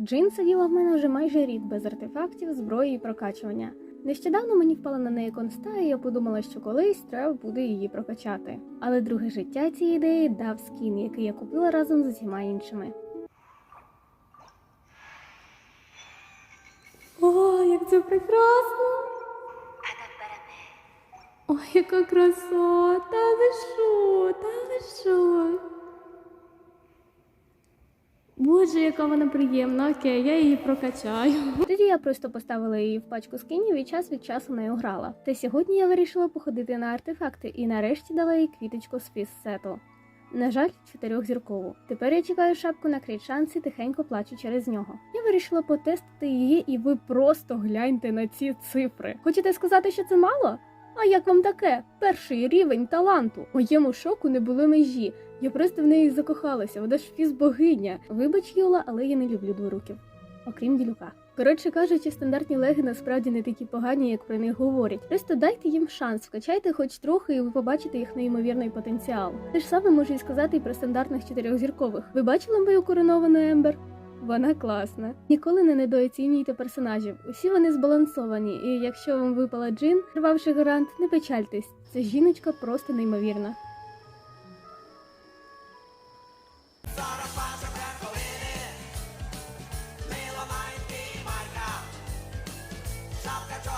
Джин сиділа в мене вже майже рік без артефактів, зброї і прокачування. Нещодавно мені впала на неї конста, і я подумала, що колись треба буде її прокачати. Але друге життя цієї ідеї дав скін, який я купила разом з усіма іншими. О, як це прекрасно! Ой, яка краса! Та ви що? Та ви що? Боже, яка вона приємна, окей, я її прокачаю. Тоді я просто поставила її в пачку скинів і час від часу нею грала. Та сьогодні я вирішила походити на артефакти і нарешті дала їй квіточку з фіссету. На жаль, чотирьохзіркову. Тепер я чекаю шапку на крейт-шанс і тихенько плачу через нього. Я вирішила потестити її, і ви просто гляньте на ці цифри. Хочете сказати, що це мало? А як вам таке? Перший рівень таланту. Моєму шоку не було межі. Я просто в неї закохалася, вона ж фіз-богиня. Вибач, Юла, але я не люблю дворуків. Окрім ділюка. Коротше кажучи, стандартні леги насправді не такі погані, як про них говорять. Просто дайте їм шанс, вкачайте хоч трохи, і ви побачите їх неймовірний потенціал. Те ж саме можу і сказати і про стандартних чотирьохзіркових. Ви бачили мою короновану Ембер? вона класна. Ніколи не недооцінюйте персонажів. Усі вони збалансовані, і якщо вам випала джин, рвавши гарант, не печальтесь. Ця жіночка просто неймовірна. Шапка